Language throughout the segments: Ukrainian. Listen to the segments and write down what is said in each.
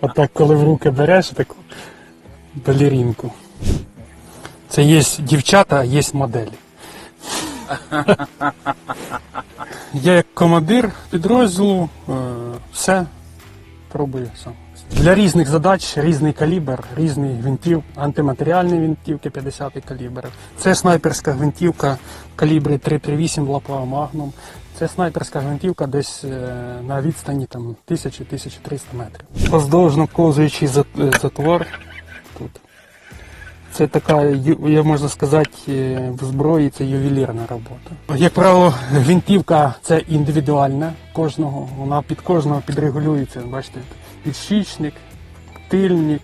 Отак, коли в руки береш таку балерінку. Це є дівчата, а є моделі. Я як командир підрозділу е, все пробую сам. Для різних задач різний калібр, різний гвинтів, антиматеріальні гвинтівки 50 калібр. Це снайперська гвинтівка в калібрі 338 лапа Магнум. Це снайперська гвинтівка десь е, на відстані там 1000-1300 метрів. Поздовжно ковзуючий е, затвор тут. Це така, я можна сказати, е, в зброї це ювелірна робота. Як правило, гвинтівка це індивідуальна кожного. Вона під кожного підрегулюється. Бачите, підшічник, тильник,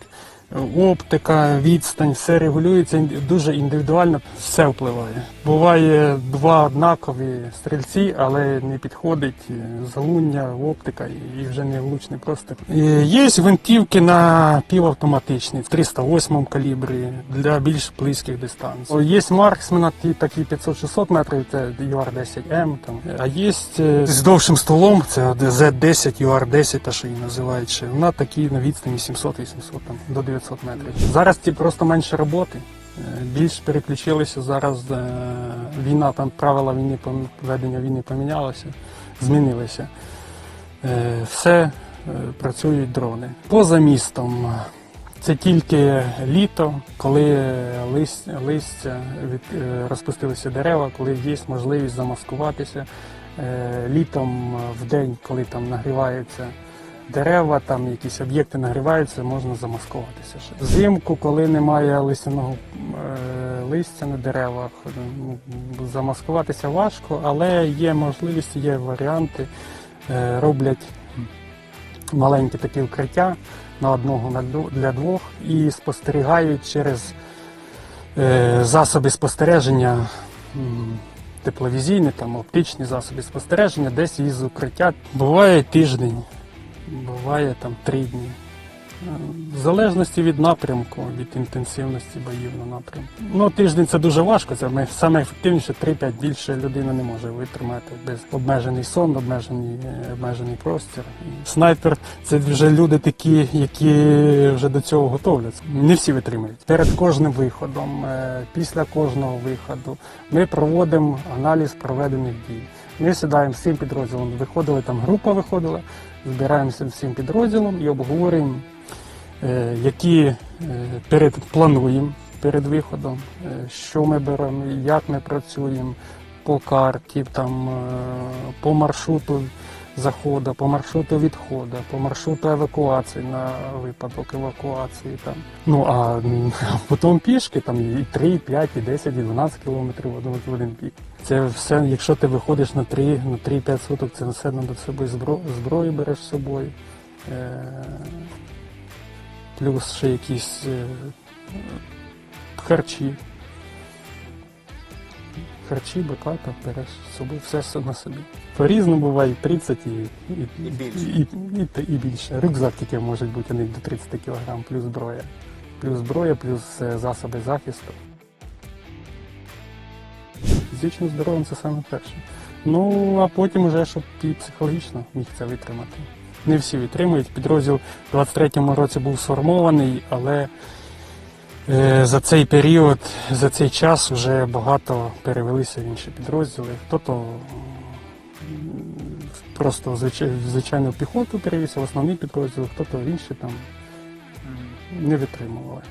оптика, відстань, все регулюється дуже індивідуально, все впливає. Буває два однакові стрільці, але не підходить е, залуння, оптика і- вже не влучний простір. Е, Є гвинтівки на півавтоматичні в 308 калібрі для більш близьких дистанцій. Є марксмена такі 500-600 метрів, це UR-10M. Там. А є е, з довшим стволом, це Z10, UR-10, та що її називають ще. Вона такі на відстані 700-800 там, до 900 метрів. Зараз ті просто менше роботи. Е, Більш переключилися зараз. е, Війна там правила війни ведення війни помінялися, змінилися. Е, Все працюють дрони. Поза містом це тільки літо, коли листя, листя від, розпустилися дерева, коли є можливість замаскуватися. Літом в день, коли там нагріваються дерева, там якісь об'єкти нагріваються, можна замаскуватися. Взимку, коли немає листяного е, листя на деревах, ну, замаскуватися важко, але є можливість, є варіанти. Е, Роблять маленькі такі укриття на одного для двох і спостерігають через е, засоби спостереження, тепловізійні, там, оптичні засоби спостереження, десь із укриття. Буває тиждень, буває там три дні. Е, В залежності від напрямку, від інтенсивності боїв на напрямку. Ну, тиждень це дуже важко. Це ми саме ефективніше 3-5 більше людина не може витримати без обмежений сон, обмежений, е, обмежений простір. Снайпер це вже люди такі, які вже до цього готовляться. Не всі витримують. Перед кожним виходом, е, після кожного виходу, ми проводимо аналіз проведених дій. Ми сідаємо всім підрозділом, виходили там, група виходила, збираємося всім підрозділом і обговорюємо е, які е, перед плануємо перед виходом, е, що ми беремо, як ми працюємо по карті, там, по маршруту заходу, по маршруту відходу, по маршруту евакуації на випадок евакуації. Там. Ну а потім пішки там і 3, і 5, і 10, і 12 кілометрів в один, бік. Це все, якщо ти виходиш на 3, на 3-5 суток, це все треба з собою збро, зброю береш з собою. Е, плюс ще якісь е, харчі. Харчі, беката, береш з собою, все на собі. По-різному буває 30 і, і, І більше. І, і, і, і більше. Рюкзак тільки може бути них до 30 кг, плюс зброя. Плюс зброя, плюс е, засоби захисту. Фізично здоров'ям це саме перше. Ну, а потім вже, щоб і психологічно міг це витримати. Не всі витримують. Підрозділ у 23-му році був сформований, але за цей період, за цей час вже багато перевелися в інші підрозділи. Хто-то просто в в звичайну піхоту перевівся, в основний підрозділ, хто-то в інші там не витримували.